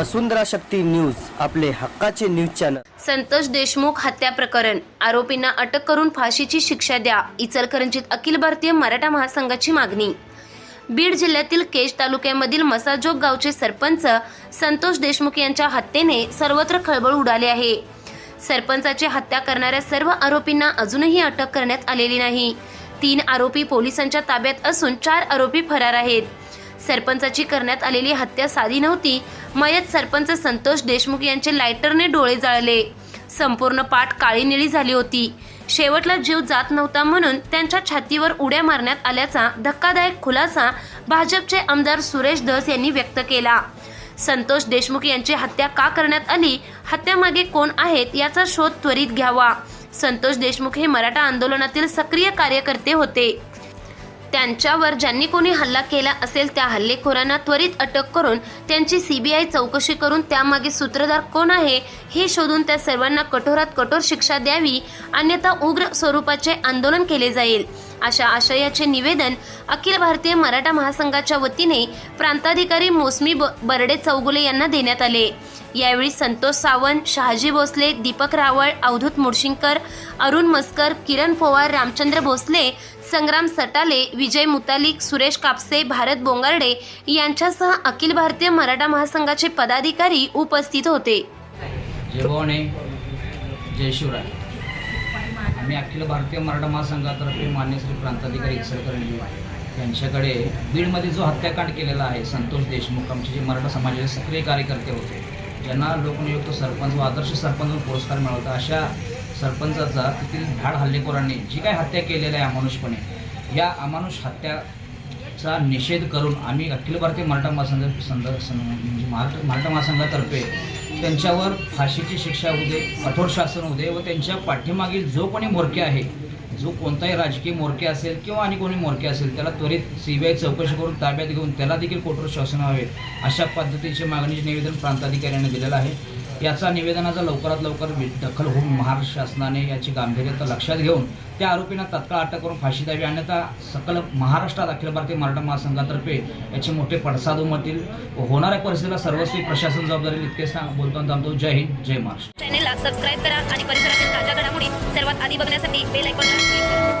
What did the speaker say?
वसुंधरा शक्ती news आपले हक्काचे news channel. Santosh Deshmukh हत्या प्रकरण. आरोपींना अटक करून फाशीची शिक्षा द्या इचलकरंजीत अखिल भारतीय मराठा महासंघाची मागणी. बीड जिल्ह्यातील केज तालुक्यामधील मसाजोग गावचे सरपंच संतोष देशमुख यांच्या हत्येने सर्वत्र खळबळ उडाली आहे. सरपंचाची हत्या करणाऱ्या सर्व आरोपींना अजूनही अटक करण्यात आलेली नाही. तीन आरोपी पोलिसांच्या ताब्यात असून चार आरोपी फरार आहेत. सरपंचाची करण्यात आलेली हत्या साधी नव्हती. मयत सरपंच संतोष देशमुख यांचे लायटरने डोळे जाळले. संपूर्ण पाठ काळी निळी झाली होती. शेवटला जीव जात नव्हता म्हणून त्यांच्या छातीवर उड्या मारण्यात आल्याचा धक्कादायक खुलासा भाजपचे आमदार सुरेश धस यांनी व्यक्त केला. संतोष देशमुख यांची हत्या का करण्यात आली? हत्यामागे कोण आहेत याचा शोध त्वरित घ्यावा. संतोष देशमुख हे मराठा आंदोलनातील सक्रिय कार्यकर्ते होते. त्यांच्यावर ज्यांनी कोणी हल्ला केला असेल त्या हल्लेखोरांना त्वरित अटक करून त्यांची सीबीआय चौकशी करून त्यामागे सूत्रधार कोण आहे हे शोधून त्या सर्वांना कठोरात कठोर शिक्षा द्यावी अन्यथा उग्र स्वरूपाचे आंदोलन केले जाईल. अशा आशयाचे निवेदन अखिल भारतीय मराठा महासंघाच्या वतीने प्रांताधिकारी मोसमी ब- बर्डे चौगुले यांना देण्यात आले. यावेळी संतोष सावंत शहाजी भोसले दीपक रावळ अवधूत मुर्शिंकर अरुण मस्कर किरण पोवार रामचंद्र भोसले संग्राम सटाले विजय मुतालिक सुरेश कापसे भारत बोंगार्डे यांच्यासह अखिल भारतीय मराठा महासंघाचे पदाधिकारी उपस्थित होते. जय शिवराय. आम्ही अखिल भारतीय मराठा महासंघातर्फे मान्य श्री प्रांताधिकारी इचलकरंजी यांच्याकडे बीडमध्ये जो हत्याकांड केलेला आहे संतोष देशमुख आमचे जे मराठा समाजाचे सक्रिय कार्यकर्ते होते ज्यांना लोकनियुक्त सरपंच व आदर्श सरपंच पुरस्कार मिळवता अशा सरपंचाचा तेथील धाड हल्लेखोरांनी जी काय हत्या केलेली आहे अमानुषपणे या अमानुष हत्याचा निषेध करून आम्ही अखिल भारतीय मराठा महासंघ संघ सं- म्हणजे महाराष्ट्र मराठा महासंघातर्फे त्यांच्यावर फाशीची शिक्षा होऊ दे कठोर शासन होऊ दे व त्यांच्या पाठीमागील जो कोणी मोरके आहे जो कोणताही राजकीय मोरके असेल किंवा आणि कोणी मोरके असेल त्याला त्वरित सी बी आय चौकशी करून ताब्यात घेऊन त्याला देखील कठोर शासन व्हावे अशा पद्धतीचे मागणीचे निवेदन प्रांताधिकाऱ्यांनी दिलेलं आहे. याचा निवेदनाचा लवकरात लवकर दखल होऊन महाराष्ट्र शासनाने याची गांभीर्यता लक्षात घेऊन त्या आरोपींना तत्काळ अटक करून फाशी द्यावी. अन्यथा सकल महाराष्ट्रात अखिल भारतीय मराठा महासंघातर्फे याचे मोठे पडसाद उमटतील. होणाऱ्या परिस्थितीला सर्वस्वी प्रशासन जबाबदारी इतकेच सांग बोलताना थांबतो. जय हिंद जय महाराष्ट्र. चॅनेलला सबस्क्राईब करा आणि परिसरातील ताज्या घडामोडी सर्वात आधी बघण्यासाठी बेल आयकॉनला